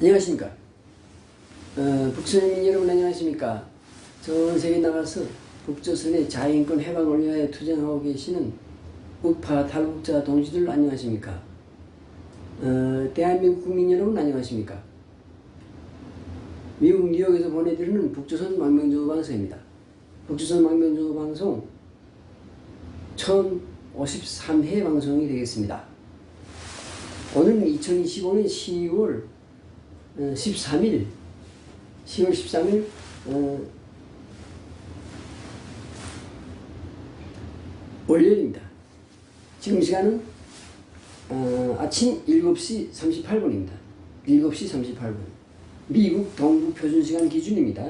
안녕하십니까. 어, 북선민 여러분 안녕하십니까. 전 세계 나가서 북조선의 자유인권 해방을 위하여 투쟁하고 계시는 우파 탈북자 동지들 안녕하십니까. 어, 대한민국 국민 여러분 안녕하십니까. 미국 뉴욕에서 보내드리는 북조선 망명조우 방송입니다. 북조선 망명조우 방송 1053회 방송이 되겠습니다. 오늘은 2025년 10월 13일, 10월 13일, 어, 월요일입니다. 지금 시간은 어, 아침 7시 38분입니다. 7시 38분. 미국 동부 표준 시간 기준입니다.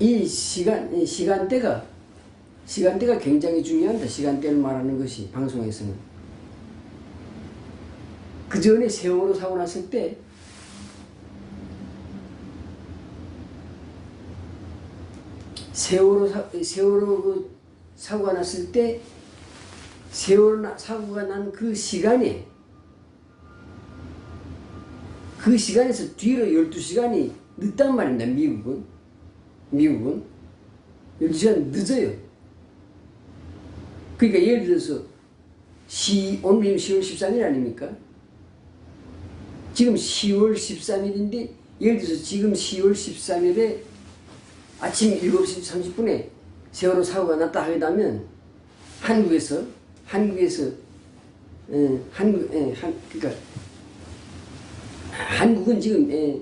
이 시간, 이 시간대가, 시간대가 굉장히 중요합니다. 시간대를 말하는 것이, 방송에서는. 그 전에 세월호 사고 났을 때, 세월호, 사, 세월호 그 사고가 났을 때, 세월호 나- 사고가 난 그 시간에, 그 시간에서 뒤로 12시간이 늦단 말입니다, 미국은. 미국은 12시간 늦어요. 그러니까 예를 들어서 시, 오늘 10월 13일 아닙니까? 지금 10월 13일인데 예를 들어서 지금 10월 13일에 아침 7시 30분에 세월호 사고가 났다 하다면 한국에서 한국에서 에, 한국 에, 한 그러니까 한국은 지금 에,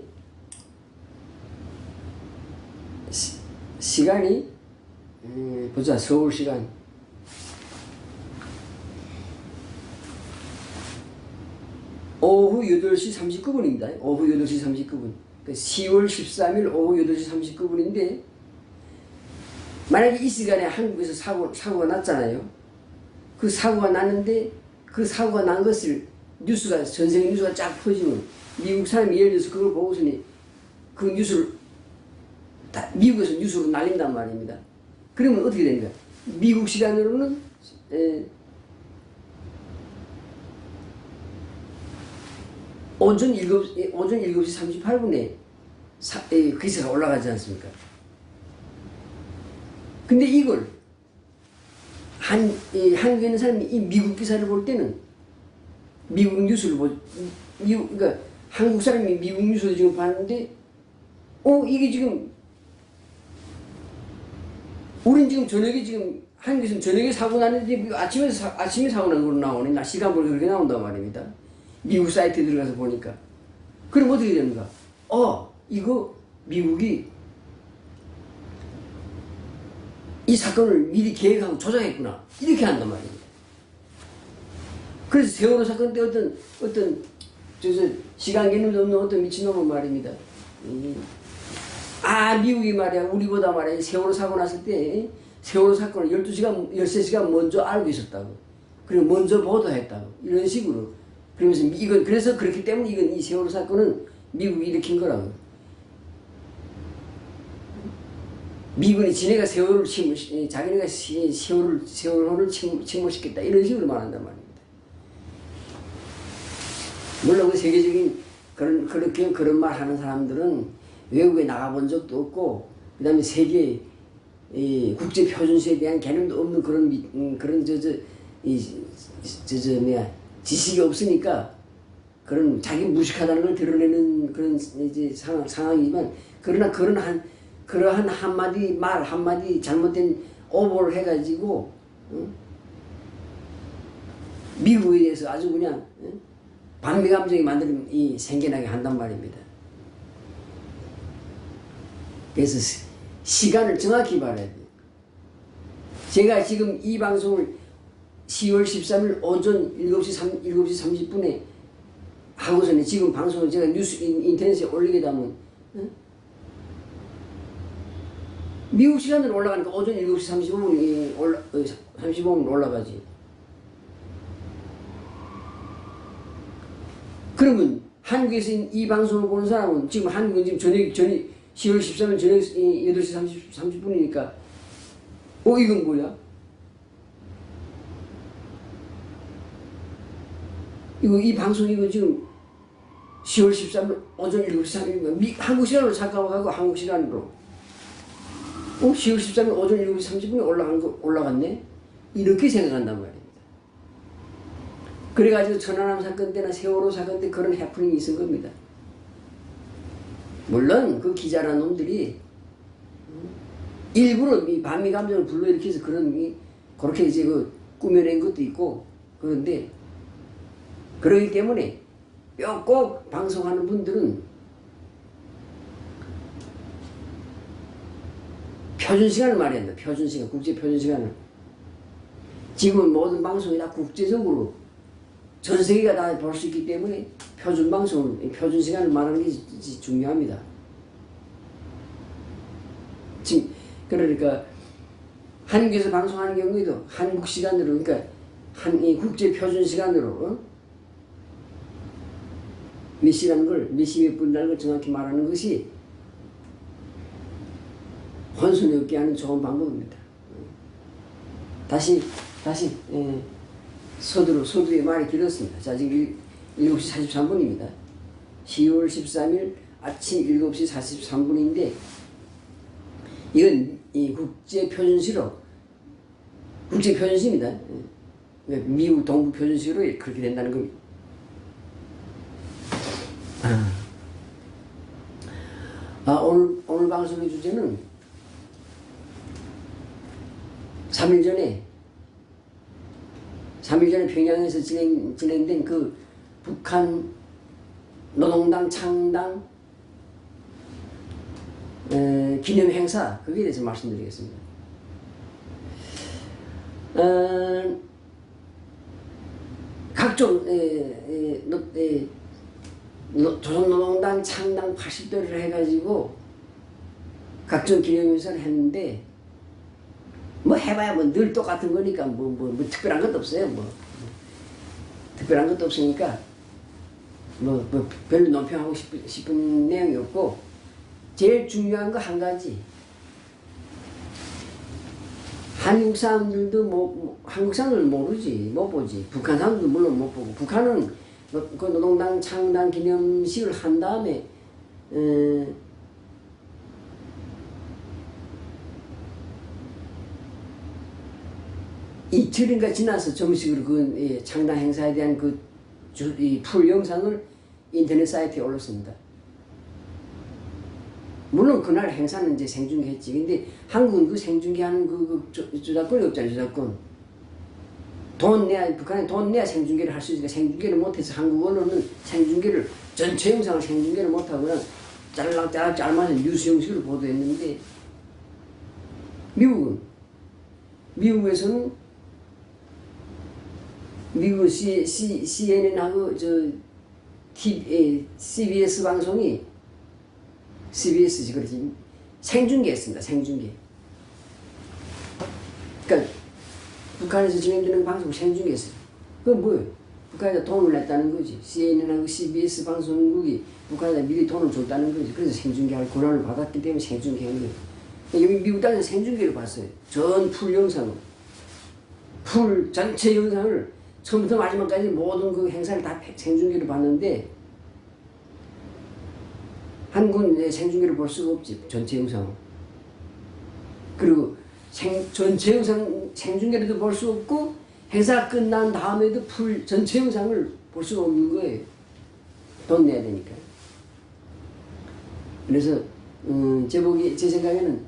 시, 시간이 음, 보자 서울 시간 오후 8시 39분입니다. 오후 8시 39분. 10월 13일 오후 8시 39분인데 만약에 이 시간에 한국에서 사고, 사고가 났잖아요. 그 사고가 났는데 그 사고가 난 것을 뉴스가 전 세계 뉴스가 쫙 퍼지면 미국 사람이 예를 들어서 그걸 보고서니 그 뉴스를 다 미국에서 뉴스로 날린단 말입니다. 그러면 어떻게 됩니까? 미국 시간으로는 에, 오전 7시, 오전 7시 38분에 사, 에, 기사가 올라가지 않습니까? 근데 이걸 한, 이, 한국에 있는 사람이 이 미국 기사를 볼 때는 미국 뉴스를 보, 미국, 그러니까 한국 사람이 미국 뉴스를 지금 봤는데 어, 이게 지금 우린 지금 저녁에 지금 한국에서 저녁에 사고 났는데 아침에 사, 아침에 사고 난 걸로 나오네. 나 시간별로 그렇게 나온단 말입니다. 미국 사이트에 들어가서 보니까. 그럼 어떻게 됩니까? 어, 이거 미국이 이 사건을 미리 계획하고 조작했구나. 이렇게 한단 말입니다. 그래서 세월호 사건 때 어떤, 어떤, 저, 저, 시간 개념도 없는 어떤 미친놈은 말입니다. 이, 아, 미국이 말이야, 우리보다 말이야, 세월호 사고 났을 때, 세월호 사건을 12시간, 13시간 먼저 알고 있었다고. 그리고 먼저 보도했다고. 이런 식으로. 그러면서, 미- 이건, 그래서 그렇기 때문에 이건 이 세월호 사건은 미국이 일으킨 거라고. 미군이 지네가 세월호를 침몰, 자기네가 시- 세월호를, 침몰시켰다. 이런 식으로 말한단 말입니다. 물론 그 세계적인 그런, 그렇게 그런 말 하는 사람들은 외국에 나가본 적도 없고, 그 다음에 세계, 이 국제 표준시에 대한 개념도 없는 그런, 미- 음, 그런, 저, 저, 이, 저, 저, 뭐야, 지식이 없으니까 그런 자기 무식하다는 걸 드러내는 그런 이제 상황, 상황이지만, 그러나 그런 한, 그러한 한마디 말, 한마디 잘못된 오보를 해가지고, 응? 미국에 대해서 아주 그냥, 응? 반미 감정이 만들면 이 생겨나게 한단 말입니다. 그래서 시- 시간을 정확히 말해야 돼요. 제가 지금 이 방송을 10월 13일 오전 7시, 3, 7시 30분에 하고서는 지금 방송을 제가 뉴스 인- 인터넷에 올리게 되면 응? 미국 시간으로 올라가니까 오전 7시 35분이 올라, 어, 35분 올라가지. 그러면 한국에서 이 방송을 보는 사람은 지금 한국은 지금 저녁, 저녁, 10월 13일 저녁 8시 30, 30분이니까 어, 이건 뭐야? 이거 이 방송 이거 지금 10월 13일 오전 7시 3일 미, 한국 시간으로 잠깐하고 한국 시간으로 어? 10월 13일 오전 7시 30분에 올라간 거 올라갔네 이렇게 생각한단 말입니다. 그래가지고 천안함 사건 때나 세월호 사건 때 그런 해프닝이 있은 겁니다. 물론 그 기자라는 놈들이 일부러 이 반미 감정을 불러일으켜서 그런 이 그렇게 이제 그 꾸며낸 것도 있고 그런데 그러기 때문에 꼭 방송하는 분들은 표준 시간을 말해야 한다. 표준 시간, 국제 표준 시간을. 지금은 모든 방송이 다 국제적으로 전 세계가 다 볼 수 있기 때문에 표준 방송을, 표준 시간을 말하는 게 지- 중요합니다. 지금, 그러니까 한국에서 방송하는 경우에도 한국 시간으로, 그러니까 한, 이 국제 표준 시간으로, 어? 몇 시라는 걸, 몇시몇 분이라는 걸 정확히 말하는 것이 혼선이 없게 하는 좋은 방법입니다. 다시, 다시, 예, 서두로, 서두의 말이 길었습니다. 자, 지금 7시 43분입니다. 10월 13일 아침 7시 43분인데, 이건 이 국제표준시로, 국제표준시입니다. 예. 미국 동부표준시로 그렇게 된다는 겁니다. 아, 오늘, 오늘 방송의 주제는 3일 전에 3일 전에 평양에서 진행, 진행된 그 북한 노동당 창당 에, 기념 행사 그거에 대해서 말씀드리겠습니다. 어, 각종 에, 에, 노, 에, 노- 조선노동당 창당 80도를 해가지고 각종 기념행사를 했는데 뭐 해봐야 뭐 늘 똑같은 거니까 뭐, 뭐, 뭐 특별한 것도 없어요 뭐. 특별한 것도 없으니까 뭐, 뭐 별로 논평하고 싶은, 싶은 내용이 없고 제일 중요한 거 한 가지. 한국 사람들도 뭐, 뭐 한국 사람들 모르지. 못 보지? 북한 사람들도 물론 못 보고. 북한은 노- 그 노동당 창당 기념식을 한 다음에 에, 이틀인가 지나서 정식으로 그 예, 창당 행사에 대한 그풀 영상을 인터넷 사이트에 올렸습니다. 물론 그날 행사는 이제 생중계했지. 근데 한국은 그 생중계하는 그, 그 저- 저작권이 없잖아요. 저작권. 돈 내야 북한에 돈 내야 생중계를 할 수 있으니까 생중계를 못해서 한국 언론은 생중계를 전체 영상을 생중계를 못하고 그냥 짤락짤락 짧아서 뉴스 형식으로 보도했는데 미국은 미국에서는 미국 CNN하고 저 CBS 방송이 CBS지 그러지 생중계했습니다. 생중계. 그러니까 북한에서 진행되는 방송 생중계했어요. 그건 뭐예요? 북한에서 돈을 냈다는 거지. CNN하고 CBS 방송국이 북한에다 미리 돈을 줬다는 거지. 그래서 생중계할 권한을 받았기 때문에 생중계한 거예요. 여기 미국 땅에서 생중계를 봤어요. 전 풀 영상을. 풀 전체 영상을 처음부터 마지막까지 모든 그 행사를 다 생중계로 봤는데 한국은 생중계를 볼 수가 없지 전체 영상 그리고 생, 전체 영상 생중계로도 볼 수 없고 행사 끝난 다음에도 풀 전체 영상을 볼 수가 없는 거예요. 돈 내야 되니까. 그래서 음, 제 보기 제 생각에는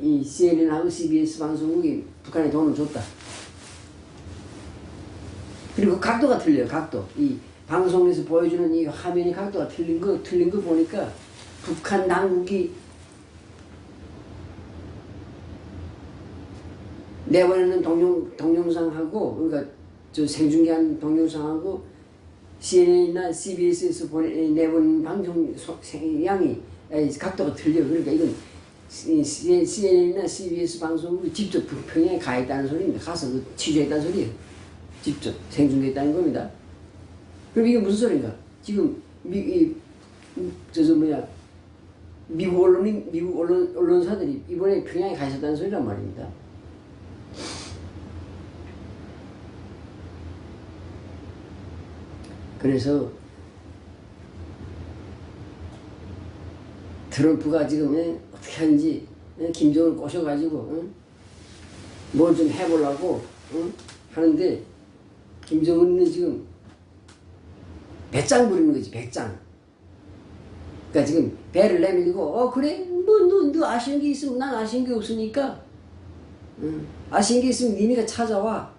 이 CNN하고 CBS 방송국이 북한에 돈을 줬다. 그리고 각도가 틀려요, 각도. 이 방송에서 보여주는 이 화면이 각도가 틀린 거, 틀린 거 보니까 북한 당국이 내보내는 동영, 동영상하고, 그러니까 저 생중계한 동영상하고 CNN이나 CBS에서 보내, 내보낸 방송 소- 생- 양이 각도가 틀려요. 그러니까 이건 CNN이나 CBS 방송국이 직접 평양에 가 있다는 소리입니다. 가서 그 취재했다는 소리예요. 직접 생중계했다는 겁니다. 그럼 이게 무슨 소리인가? 지금 미, 이, 음, 저저 뭐야 미국 언론인 미국 언론 언론사들이 이번에 평양에 가 있었다는 소리란 말입니다. 그래서 트럼프가 지금 예, 어떻게 하는지 예, 김정을 꼬셔가지고 뭘 좀 해보려고 응? 하는데 김정은은 지금 배짱 부리는 거지 배짱. 그러니까 지금 배를 내밀고 어 그래? 뭐너 너 아시는 게 있으면 난 아시는 게 없으니까 응. 아시는 게 있으면 니네가 찾아와.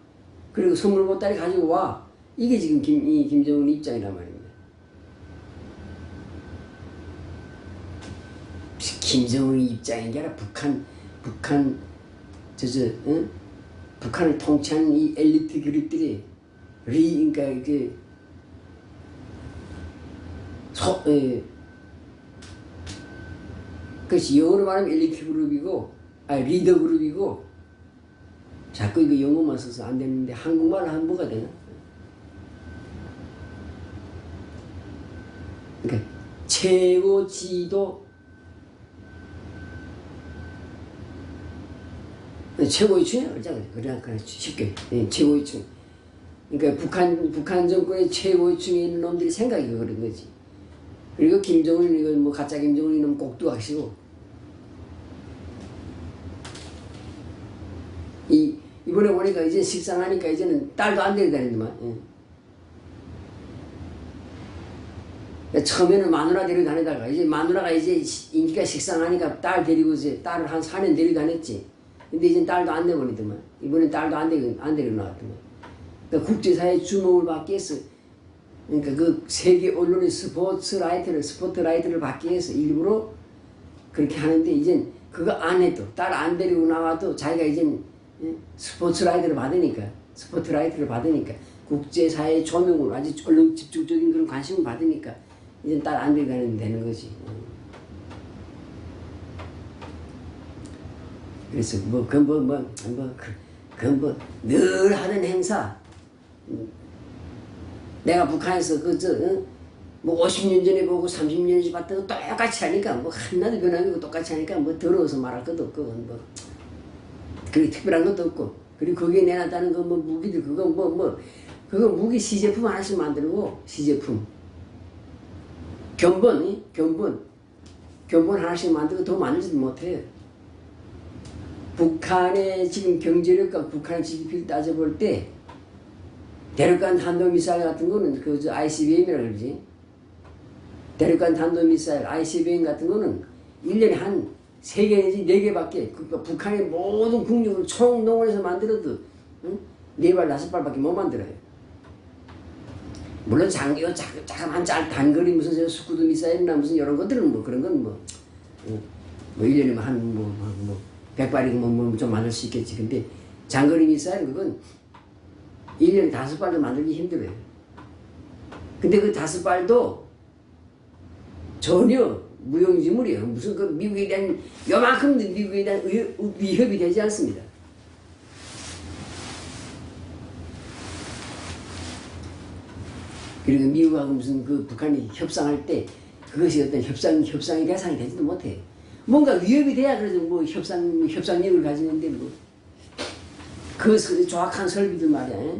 그리고 선물 보따리 가지고 와 이게 지금 김, 이 김정은 입장이란 말입니다 김정은의 입장인 게 아니라 북한 북한 저 저 응? 북한을 통치하는 이 엘리트 그룹들이 리 그러니까 이게 소 에, 그것이 영어로 말하면 엘리트 그룹이고 아 리더 그룹이고 자꾸 이거 영어만 써서 안 되는데 한국말로 뭐가 되나? 그러니까 최고 지도 최고의 그러자 그래 그래 쉽게. 예, 최고의 층 그러니까 북한 북한 정권의 최고의 층에 있는 놈들이 생각이 그런 거지. 그리고 김정은 이건 뭐 가짜 김정은 이놈 꼭두 하시고. 이 이번에 보니까 이제 식상하니까 이제는 딸도 안 데려다니더만 예. 그러니까 처음에는 마누라 데리고 다니다가 이제 마누라가 이제 인기가 식상하니까 딸 데리고 이제 딸을 한 4년 데리고 다녔지. 근데 이제 딸도 안 내보내더만. 이번엔 딸도 안 데리고 안 데리고 나왔더만. 그러니까 국제사회 주목을 받기 위해서 그러니까 그 세계 언론의 스포츠 라이트를 스포트 라이트를 받기 위해서 일부러 그렇게 하는데 이젠 그거 안 해도 딸 안 데리고 나와도 자기가 이젠 예, 스포츠 라이트를 받으니까 스포트 라이트를 받으니까 국제사회 조명을 아주 얼른 집중적인 그런 관심을 받으니까 이제 딸안 다니면 되는 거지. 그래서 뭐 그 뭐 뭐 뭐그그뭐늘 하는 행사. 음, 내가 북한에서 그저 뭐 50년 전에 보고 30년 전에 봤던 거 똑같이 하니까 뭐 하나도 변함이 똑같이 하니까 뭐 더러워서 말할 것도 없고 뭐. 그게 특별한 것도 없고. 그리고 거기에 내놨다는 거 뭐 무기들 그거 뭐뭐 그거 무기 시제품 하나씩 만들고 시제품 견본 이? 견본 견본 하나씩 만들고 더 만들지도 못해요. 북한의 지금 경제력과 북한의 GDP를 따져볼 때 대륙간 탄도미사일 같은 거는 그저 ICBM이라 그러지. 대륙간 탄도미사일 ICBM 같은 거는 1년에 한 3개 내지 4개밖에 그러니까 북한의 모든 국력을 총동원해서 만들어도 응? 4발 5발밖에 못 만들어요. 물론 장기요 자그마한 짤 단거리 무슨 저 스쿠드 미사일이나 무슨 이런 것들은 뭐 그런 건뭐 뭐 1년이면 한뭐 뭐 100발이고 뭐좀 만들 수 있겠지. 근데 장거리 미사일 그건 1년에 다섯 발도 만들기 힘들어요. 근데 그 다섯 발도 전혀 무용지물이에요. 무슨 그 미국에 대한 요만큼 미국에 대한 위, 위협이 되지 않습니다. 그리고 미국하고 무슨 그 북한이 협상할 때 그것이 어떤 협상 협상의 대상이 되지도 못해. 뭔가 위협이 돼야 그래도 뭐 협상 협상력을 가지는데 뭐 그 정확한 설비들 말이야.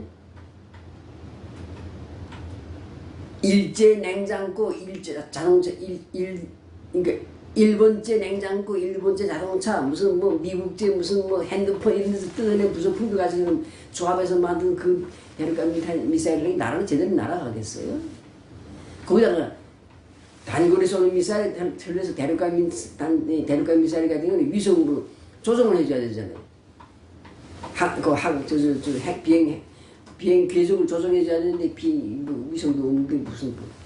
일제 냉장고, 일제 자동차, 일, 일, 그러니까 일본제 냉장고, 일본제 자동차, 무슨 뭐 미국제 무슨 뭐 핸드폰 이런 데서 뜯어낸 부속품들 가지고 조합해서 만든 그 대륙간 미사일이 나라는 제대로 날아가겠어요? 거기다가 단거리 쏘는 미사일 틀려서 대륙간 미, 단, 대륙간 미사일 같은 경우는 위성으로 조정을 해줘야 되잖아요. 학, 그 학, 저, 저, 저, 핵 비행, 비행 궤적을 조정해줘야 되는데 비, 뭐, 위성도 없는데 무슨 뭐.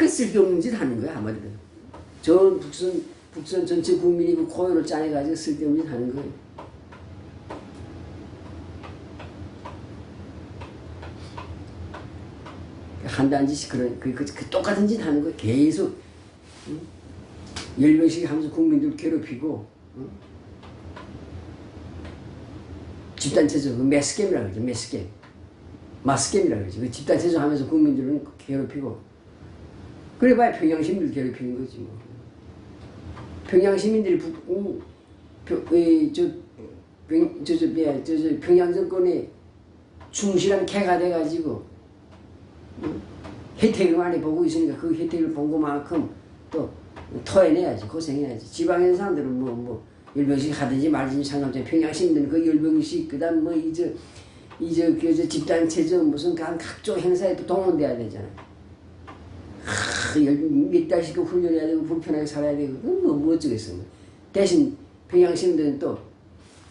그냥 그 쓸데없는 짓 하는 거야 한마디로. 전 북선 북선 전체 국민이 그 고요를 짜내가지고 쓸데없는 짓 하는 거예요. 한다는 짓이 그런 그, 그, 그 똑같은 짓 하는 거예요. 계속 응? 열 명씩 하면서 국민들 괴롭히고 응? 집단체조 그 매스겜이라고 그러죠. 매스겜 마스겜이라고 그러죠. 그 집단체조 하면서 국민들은 괴롭히고 그래 봐야 평양 시민들 괴롭히는 거지 뭐. 평양 시민들이 북, 음, 저 평, 저, 저, 뭐야, 저, 저 평양 정권에 충실한 개가 돼가지고 응? 혜택을 많이 보고 있으니까 그 혜택을 본 것만큼 또 토해내야지 고생해야지 지방에 사람들은 뭐뭐 열병식 하든지 말든지 상관없지 평양 시민들은 그 열병식 그다음 뭐 이제 이제 그저 집단체전 무슨 각- 각종 행사에 또 동원돼야 되잖아. 하, 열- 몇 달씩 그 훈련해야 되고 불편하게 살아야 되고 뭐, 뭐 어쩌겠어. 뭐. 대신 평양 시민들은 또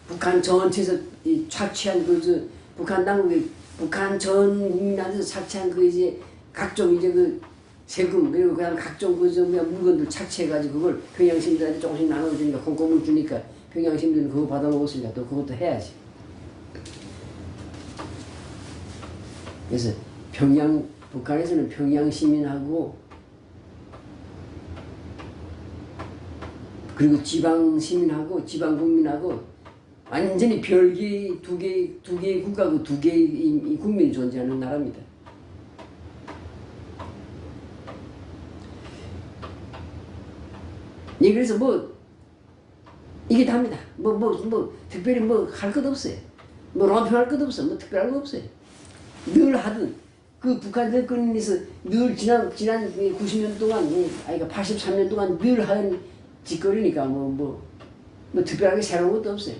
북한 전체에서 이 착취한 그저 북한 당국이 북한 전 국민한테서 착취한 그 이제 각종 이제 그 세금 그리고 그다음 각종 그저 물건들 착취해가지고 그걸 평양 시민들한테 조금씩 나눠주니까 콩고물 주니까 평양 시민들은 그거 받아 먹었으니까 또 그것도 해야지. 그래서 평양 북한에서는 평양 시민하고 그리고 지방 시민하고 지방 국민하고 완전히 별개 두개두 개의 국가고 두 개의 국민이 존재하는 나라입니다. 예, 그래서 뭐 이게 답니다. 뭐 뭐 뭐 특별히 뭐 할 것 없어요. 뭐 논평할 것 없어. 뭐 특별한 거 없어요. 늘 하든 그 북한 정권에서 늘 지난 지난 90년 동안 이, 아이가 83년 동안 늘 하는 짓거리니까 뭐 뭐 뭐 특별하게 새로운 것도 없어요.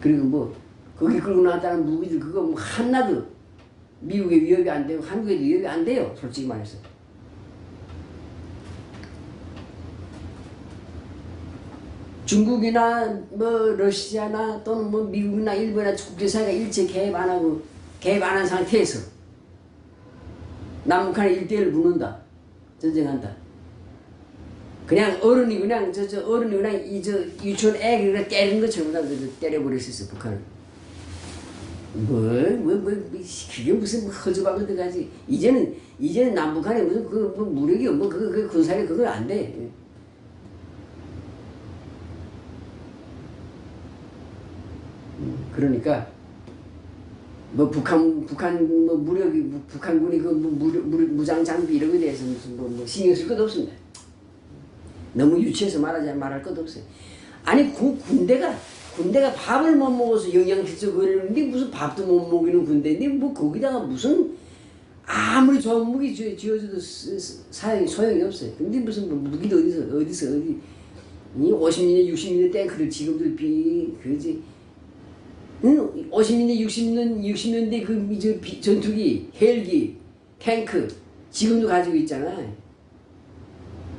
그리고 뭐 거기 끌고 나왔다는 무기들 그거 뭐 하나도 미국에 위협이 안 되고 한국에도 위협이 안 돼요. 솔직히 말해서. 중국이나 뭐 러시아나 또는 뭐 미국이나 일본이나 국제사회가 일체 개입 안 하고 개입 안 한 상태에서 남북한의 일대를 붙는다 전쟁한다 그냥 어른이 그냥 저 저 어른이 그냥 이저 유치원 애기 그냥 때리는 것처럼 때려버릴 수 있어 북한을. 뭘뭐뭐 뭐, 뭐, 그게 무슨 뭐 허접한 것들까지? 이제는 이제는 남북한에 무슨 그 뭐 무력이 뭐 그 그 군사력 그거 안돼. 그러니까 뭐 북한 북한 뭐 무력이 무- 북한군이 그 뭐 무력 무, 무장 장비 이런 거에 대해서 무슨 뭐, 뭐 신경 쓸 것도 없습니다. 너무 유치해서 말하자 말할 것도 없어요. 아니 그 군대가 군대가 밥을 못 먹어서 영양실조 그러는데 무슨 밥도 못 먹이는 군대인데 뭐 거기다가 무슨 아무리 좋은 무기 쓰- 사용이 소용이 없어요. 근데 무슨 뭐 무기도 어디서 어디서 어디 이 50년 60년 탱크를 지금도 비 그지 응? 50년대, 60년, 60년대 그 미- 저 비- 전투기, 헬기, 탱크 지금도 가지고 있잖아.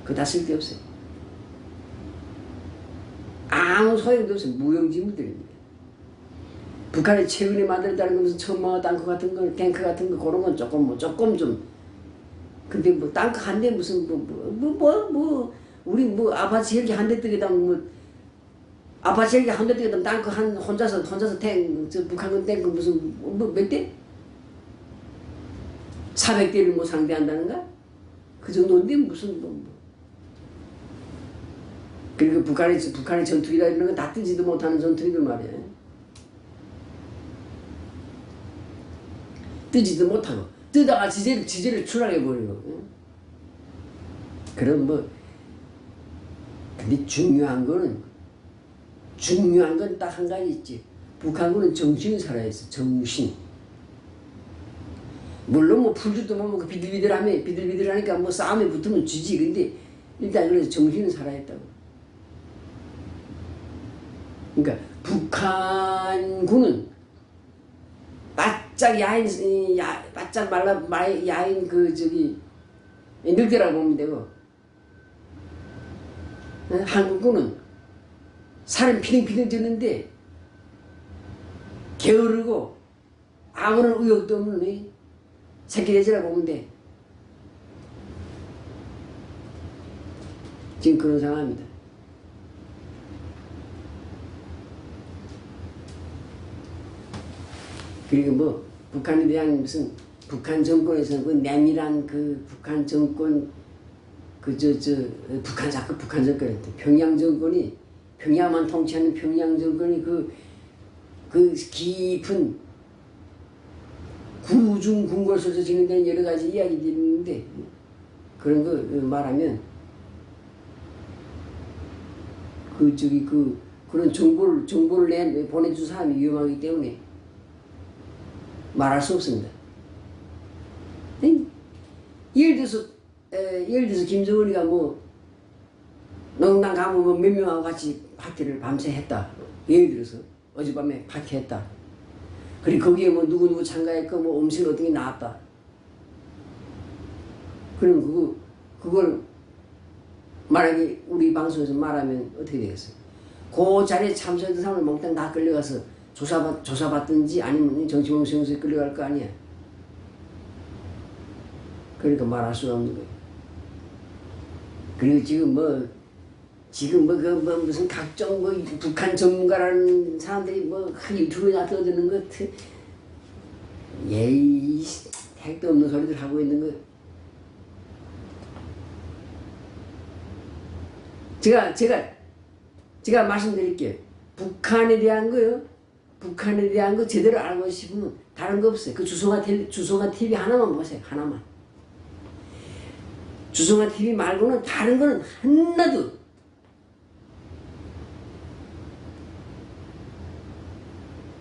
그거 다 쓸데없어요. 아무 소용도 없어요. 무용지물들입니다. 북한이 최근에 만들었다는 건 무슨 천마와 땅크 같은 거, 탱크 같은 거 그런 건 조금 뭐 조금 좀 근데 뭐 땅크 한 대 무슨 뭐 뭐 뭐뭐 우리 뭐 아파트 헬기 한 대 뜨게다 뭐 아파트 헬기 한 대 뜨게다 땅크 한 혼자서 혼자서 탱저 북한군 탱크 무슨 뭐 몇 대? 400대를 뭐 상대한다는가? 그 정도인데 무슨 뭐, 뭐. 그리고 북한의 북한의 전투기다 이런 거다 뜨지도 못하는 전투기들 말이야. 뜨지도 못하고 뜨다가 지제를 지제를 추락해 버리고. 응? 그럼 뭐 근데 중요한 거는 중요한 건 딱 한 가지 있지. 북한군은 정신이 살아있어. 정신. 물론 뭐 풀주도 뭐그 비들비들하면 비들비들하니까 뭐 싸움에 붙으면 지지. 근데 일단 그래서 정신은 살아있다고. 그러니까 북한군은 바짝 야인 이야 바짝 말라 말 야인 그 저기 늙더라고 보면 되고 어? 한국군은 살은 피등피등 졌는데 게으르고 아무런 의욕도 없는 이 새끼 돼지라고 보면 돼. 지금 그런 상황입니다. 그리고 뭐 북한에 대한 무슨 북한 정권에서 그 내밀한 그 북한 정권 그 저 저 북한 자꾸 북한 정권한테 평양 정권이 평양만 통치하는 평양 정권이 그 그 깊은 구중 궁궐에서 진행되는 여러 가지 이야기들이 있는데 그런 거 말하면 그 저기 그 그런 정보를 정보를 내 보내준 사람이 위험하기 때문에 말할 수 없습니다. 응? 예를 들어서 에, 예를 들어서 김정은이가 뭐 농당 가면 뭐몇 명하고 같이 파티를 밤새 했다. 예를 들어서 어젯밤에 파티 했다. 그리고 거기에 뭐 누구누구 참가했고 뭐 음식 어떤 게 나왔다. 그럼 그거 그걸 만약에 우리 방송에서 말하면 어떻게 되겠어요? 그 자리에 참석했던 사람을 몽땅 다 끌려가서 조사받 조사받든지 아니면 정치범수용소에 끌려갈 거 아니야. 그러니까 말할 수가 없는 거예요. 그리고 지금 뭐 지금 뭐 그 뭐 무슨 각종 뭐 북한 전문가라는 사람들이 뭐 유튜브에 떠드는 것 예이 택도 없는 소리들 하고 있는 거. 제가 제가 제가 말씀드릴게요. 북한에 대한 거요. 북한에 대한 거 제대로 알고 싶으면 다른 거 없어요. 그 주성아 텔 주성아 TV 하나만 보세요. 하나만. 주성아 TV 말고는 다른 거는 하나도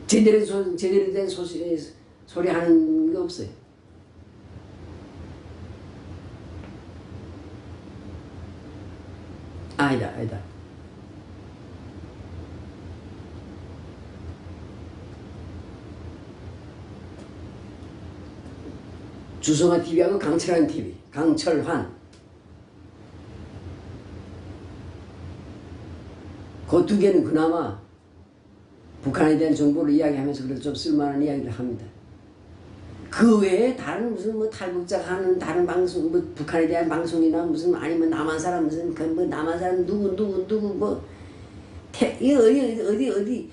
제대로 소, 제대로 된 소식 소리 하는 거 없어요. 아니다, 아니다. 주성아 TV하고 강철환 TV, 강철환. 그 두 개는 그나마 북한에 대한 정보를 이야기하면서 그래도 좀 쓸만한 이야기를 합니다. 그 외에 다른 무슨 뭐 탈북자 하는 다른 방송 뭐 북한에 대한 방송이나 무슨 아니면 남한 사람 무슨 그뭐 남한 사람 누구 누구 누구 뭐 태, 이 어디 어디 어디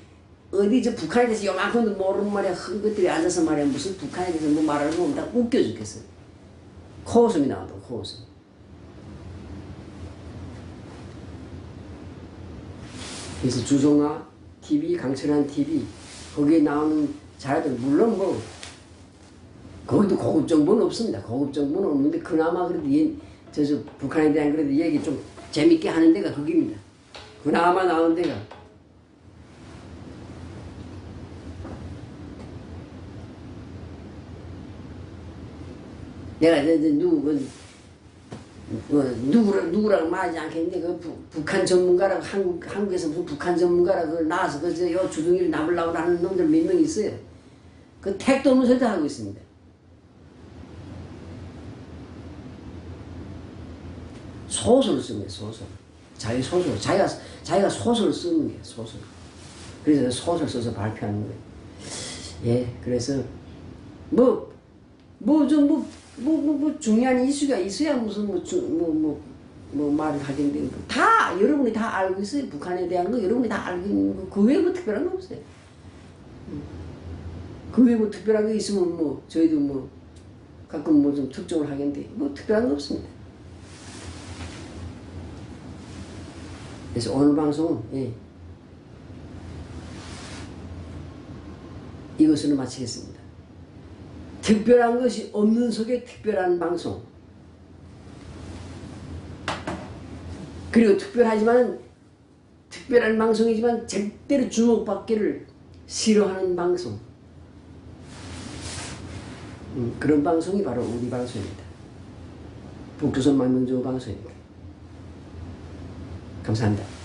어디 저 북한에 대해서 요만큼도 모르는 말이야. 큰 것들이 앉아서 말이야. 무슨 북한에 대해서 뭐 말하는 거 다. 웃겨 죽겠어. 코웃음이 나와도 코웃음. 그래서 주종아 TV 강철한 TV 거기에 나오는 자료들 물론 뭐 거기도 고급 정보는 없습니다. 고급 정보는 없는데 그나마 그래도 예, 저, 저 북한에 대한 그래도 얘기 좀 재밌게 하는 데가 거기입니다. 그나마 나오는 데가 내가 이제 누구 그, 뭐 누구랑 누구랑 말하지 않겠는데 그 부, 북한 전문가라고 한국 한국에서 무슨 북한 전문가라고 나와서 그저 주둥이를 남으려고 하는 놈들 몇 명 있어요. 그 택도 없는 소리도 하고 있습니다. 소설을 씁니다. 소설. 자기 소설. 자기가 자기가 소설을 쓰는 게 소설. 그래서 소설 써서 발표하는 거예요. 예, 그래서 뭐 뭐 좀 뭐 뭐 뭐 뭐 중요한 이슈가 있어야 무슨 뭐뭐뭐 뭐, 뭐 말을 하겠는데 다 여러분이 다 알고 있어요. 북한에 대한 거 여러분이 다 알고 있는 거. 그 외에 뭐 특별한 거 없어요. 음. 그 외에 뭐 특별한 게 있으면 뭐 저희도 뭐 가끔 뭐 좀 특종을 하겠는데 뭐 특별한 거 없습니다. 그래서 오늘 방송은 예, 이것으로 마치겠습니다. 특별한 것이 없는 속에 특별한 방송. 그리고 특별하지만 특별한 방송이지만 절대로 주목받기를 싫어하는 방송. 음, 그런 방송이 바로 우리 방송입니다. 북조선 만명조 방송입니다. 감사합니다.